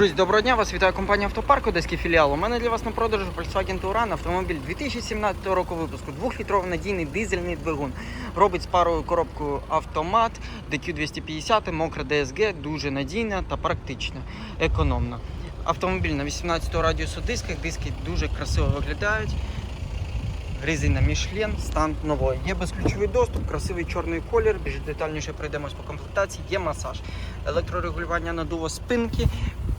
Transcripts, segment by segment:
Друзі, доброго дня! Вас вітає компанія Автопарк, Одеський філіал. У мене для вас на продажу Volkswagen Touran автомобіль 2017 року випуску. Двохлітровий надійний дизельний двигун. Робить з парою коробкою автомат, DQ250, мокра DSG, дуже надійна та практична, економна. Автомобіль на 18 радіусу дисках, диски дуже красиво виглядають. Резина Michelin, стан нової. Є безключовий доступ, красивий чорний колір. Більш детальніше пройдемось по комплектації. Є масаж, електрорегулювання надуву спинки,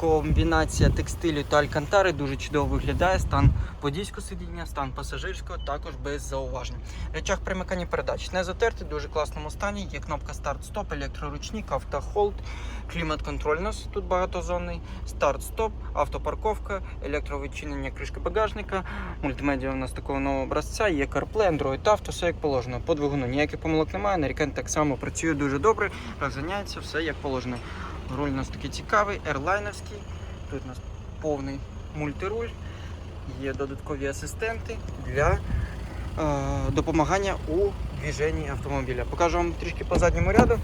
комбінація текстилю та алькантари дуже чудово виглядає. Стан водійського сидіння, стан пасажирського також без зауважень. Речах примикання передач не затерти, дуже класному стані. Є кнопка старт-стоп, електроручник, автохолд, клімат-контроль у нас тут багатозонний, старт-стоп, автопарковка, електровідчинення кришки багажника, мультимедіа у нас такого нового образця, є CarPlay, Android Auto, все як положено. По двигуну ніяких помилок немає, нарікань так само працює дуже добре, розганяється, все як положено. Руль у нас такий цікавий, ерлайнерський. Тут у нас повний мультируль, є додаткові асистенти для е, допомагання у движенні автомобіля. Покажу вам трішки по задньому ряду.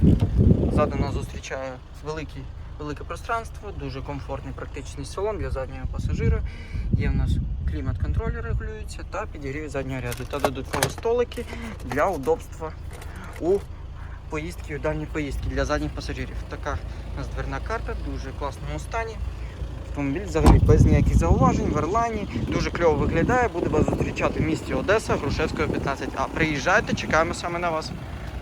Ззаду нас зустрічає великий, велике пространство, дуже комфортний практичний салон для заднього пасажира. Є в нас клімат-контроль регулюється та підігрів заднього ряду та додаткові столики для удобства у поїздки, у дальні поїздки для задніх пасажирів. Така у нас дверна карта, дуже класному стані. Автомобіль взагалі без ніяких зауважень, в Орлані. дуже кльово виглядає, буде вас зустрічати в місті Одеса, Грушевського 15А. Приїжджайте, чекаємо саме на вас.